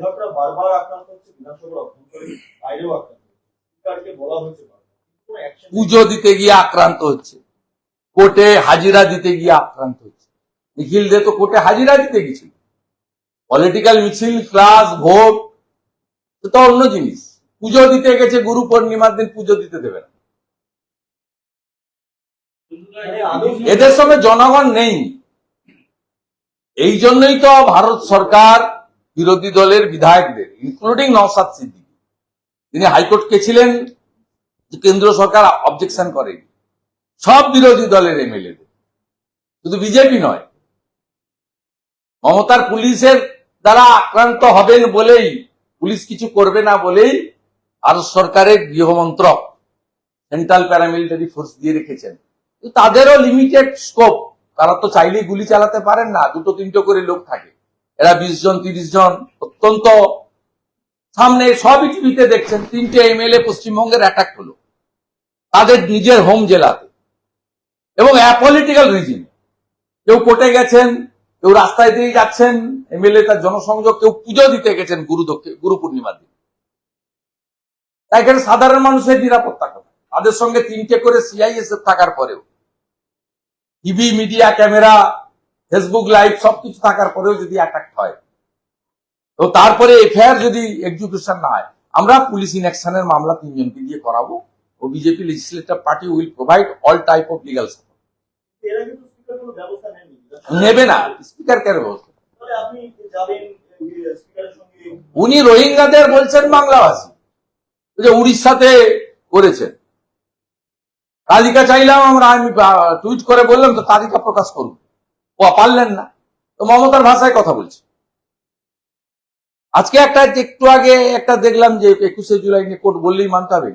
বিধায়করা বারবার আক্রান্ত হচ্ছে, বিধানসভার অভ্যন্তরে বাইরেও আক্রান্ত হচ্ছে। বলা অ্যাকশন পুজো দিতে গিয়ে আক্রান্ত হচ্ছে। কোর্টে হাজিরা দিতে গিয়ে আক্রান্ত হচ্ছে। নিখিল দে তো কোর্টে হাজিরা দিতে গেছিল পলিটিক্যাল মিছিল ক্লাস ভোট তো অন্য জিনিস। পুজো দিতে গেছে, গুরু পূর্ণিমার দিন পুজো দিতে দেবে না। এদের সঙ্গে জনগণ নেই। এই জন্যই তো ভারত সরকার বিরোধী দলের বিধায়কদের ইনক্লুডিং নওসাদ সিদ্দিকী। তিনি হাইকোর্ট গেছিলেন যে কেন্দ্র সরকার অবজেকশন করেনি সব বিরোধী দলের এমএলএ শুধু বিজেপি নয়, মমতার পুলিশের দ্বারা আক্রান্ত হবেন বলেই, পুলিশ কিছু করবে না বলেই ভারত সরকারের গৃহমন্ত্রক সেন্ট্রাল প্যারামিলিটারি ফোর্স দিয়ে রেখেছেন। তাদেরও লিমিটেড স্কোপ তারা তো চাইলেই গুলি চালাতে পারেন না, দুটো তিনটো করে লোক থাকে। এরা বিশ জন, তিরিশ জন, অত্যন্ত সামনে সবই টিভিতে দেখছেন, তিনটে এমএলএ পশ্চিমবঙ্গের অ্যাটাক হলো। তাদের নিজের হোম জেলাতে। এবং অ্যাপলিটিক্যাল রিজিন কেউ কোর্টে গেছেন, কেউ রাস্তায় দিয়ে যাচ্ছেন, এমএলএ তার জনসংযোগ, কেউ পুজো দিতে গেছেন গুরু গুরু পূর্ণিমার দিন। এখানে সাধারণ মানুষের নিরাপত্তা কথা। তাদের সঙ্গে তিনটে করে সিআইএসএফ থাকার পরেও। TV media camera Facebook live সবকিছু থাকার পরেও যদি অ্যাটাক হয় তো তারপরে এফআইআর যদি এক্সিকিউশন না হয় আমরা পুলিশ ইনঅ্যাকশনের মামলা তিনজনকে দিয়ে করাবো ও BJP legislative party will provide all type of legal support নেবে না স্পিকার কেন ব্যবস্থা? তাহলে আপনি যাবেন স্পিকারের সঙ্গে উনি রোহিঙ্গাদের বলছেন বাংলাভাষী। ওই যে উড়িষ্যাতে করেছেন। তালিকা চাইলাম আমরা আমি টুইট করে বললাম তো তালিকা প্রকাশ করুন। পারলেন না। তো মমতার ভাষায় কথা বলছে। আজকে একটা একটু আগে একটা দেখলাম যে একুশে জুলাই নিয়ে কোর্ট বললেই মানতে হবে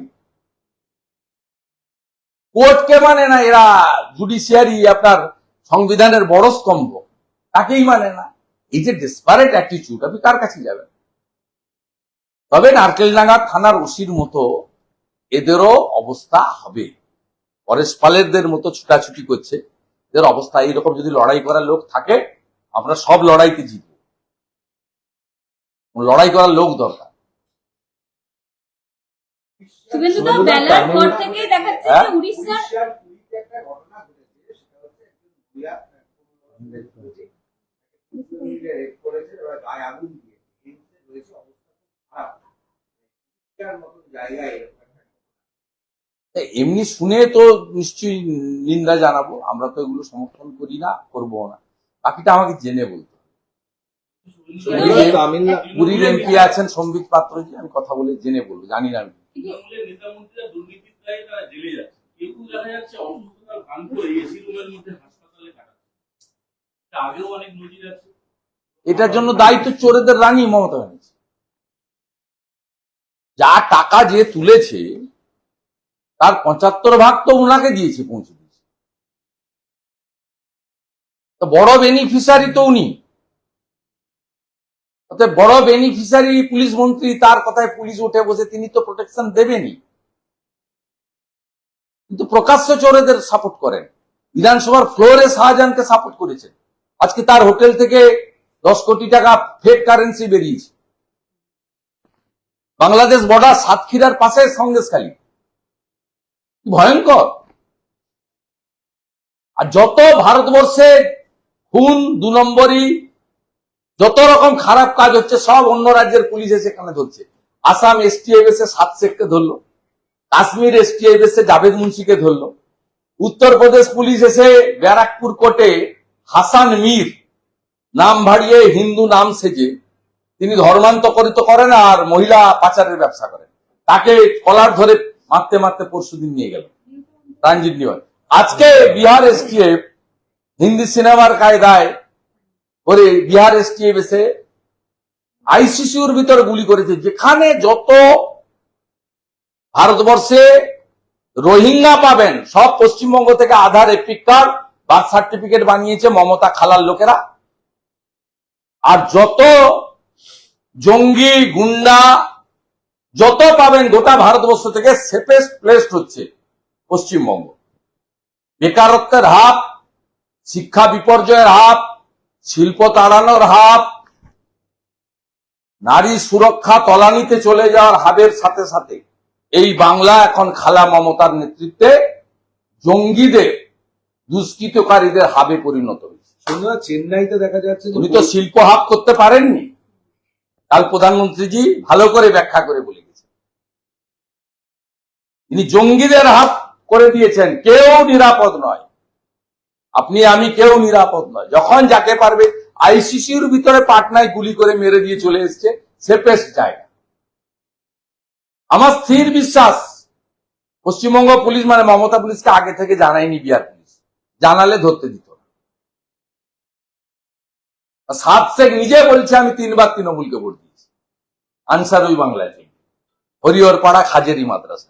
কোর্টকে মানে না এরা জুডিশিয়ারি আপনার সংবিধানের বড় স্তম্ভ। তাকেই মানে না। এই যে ডেসপারেট অ্যাটিটিউড আপনি কার কাছে যাবেন? তবে নারকেল নারকেলডাঙ্গা থানার ওসির মতো এদেরও অবস্থা হবে। পরেশ পালেরদের মতো ছুটাছুটি করছে। এদের অবস্থা এইরকম যদি লড়াই করার লোক থাকে আমরা সব লড়াইতে জিতব লড়াই করার লোক দরকার দেখাচ্ছে হ্যাঁ? জায়গায় এমনি শুনে তো নিশ্চয়ই নিন্দা জানাব আমরা তো এগুলো সমর্থন করি না করব না। বাকিটা আমাকে জেনে বলতে হবে। পুরীর এমপি আছেন সম্বিত পাত্রজি আমি কথা বলে জেনে বলব জানি না আমি। তৃণমূলের নেতা মন্ত্রীরা দুর্নীতির দায়ে তারা জেলে যাচ্ছে। কেউ কেউ দেখা যাচ্ছে অসুস্থতার ভান করে এসি রুমের মধ্যে হাসপাতালে কাটাচ্ছে। এটা আগেও অনেক নজির আছে। এটার জন্য দায়িত্ব চোরেদের রানী মমতা ব্যানার্জি। যা টাকা যে তুলেছে তার পঁচাত্তর ভাগ তো উনাকে দিয়েছে, পৌঁছে দিয়েছে। বড় বেনিফিসারি তো উনি। বড় বেনিফিসারি পুলিশ মন্ত্রী, তার কথায় পুলিশ উঠে বসে তিনি তো প্রোটেকশন দেবেনই। কিন্তু প্রকাশ্য চোরেদের সাপোর্ট করেন। বিধানসভার ফ্লোরে শাহজাহানকে সাপোর্ট করেছেন। আজকে তার হোটেল থেকে দশ কোটি টাকা ফেক কারেন্সি বেরিয়েছে। বাংলাদেশ বর্ডার সাতক্ষীরার পাশে সন্দেশখালী। ভয়ঙ্কর। আর যত ভারতবর্ষে খুন দু নম্বরই, যত রকম খারাপ কাজ হচ্ছে, সব অন্য রাজ্যের পুলিশ এসে এখানে ধরছে। আসাম এসটিএফ এসে সাত শেখকে ধরলো। কাশ্মীর এসটিএফ এসে জাভেদ মুন্সিকে ধরলো। উত্তরপ্রদেশ পুলিশ এসে ব্যারাকপুর কোর্টে হাসান মীর নাম ভাড়িয়ে হিন্দু নাম সেজে, তিনি ধর্মান্তরিত করেন আর মহিলা পাচারের ব্যবসা করেন। তাকে কলার ধরে মারতে মারতে পরশুদিন নিয়ে গেল। ট্রানজিট নিয়ে আজকে বিহার এসটিএফ হিন্দি সিনেমার কায়দায় করে বিহার এসটিএফ এসে আইসিসিউর ভিতরে গুলি করেছে, যেখানে যত ভারতবর্ষে রোহিঙ্গা পাবেন, সব পশ্চিমবঙ্গ থেকে Aadhaar EPIC card birth certificate বানিয়েছে মমতা খালার লোকেরা। আর যত জঙ্গি, গুন্ডা যত পাবেন গোটা ভারতবর্ষ থেকে সেফেস্ট প্লেসড হচ্ছে পশ্চিমবঙ্গ। বেকারত্বের হাত শিক্ষা বিপর্যয়ের হাত শিল্প তাড়ানোর হাত নারী সুরক্ষা তলানিতে চলে যাওয়ার হাবের সাথে সাথে এই বাংলা এখন খালা মমতার নেতৃত্বে জঙ্গিদের দুষ্কৃতকারীদের হাবে পরিণত হয়েছে। চেন্নাইতে দেখা যাচ্ছে যে উনি তো শিল্প হাব করতে পারেননি। কাল প্রধানমন্ত্রীজি ভালো করে ব্যাখ্যা করে বলে তিনি জঙ্গিদের হাত করে দিয়েছেন, কেউ নিরাপদ নয়। আপনি, আমি কেউ নিরাপদ নয়। যখন যাকে পারবে, আইসিসির ভিতরে পাটনায় গুলি করে মেরে দিয়ে চলে এসছে সেফেস্ট জায়গা আমার স্থির বিশ্বাস, পশ্চিমবঙ্গ পুলিশ মানে মমতা পুলিশকে আগে থেকে জানায়নি বিহার পুলিশ। জানালে ধরতে দিত সাত শেখ নিজে বলছে, আমি তিনবার তৃণমূলকে ভোট দিয়েছি। আনসার ওই বাংলায় হরিহর পাড়া খাজেরি মাদ্রাসা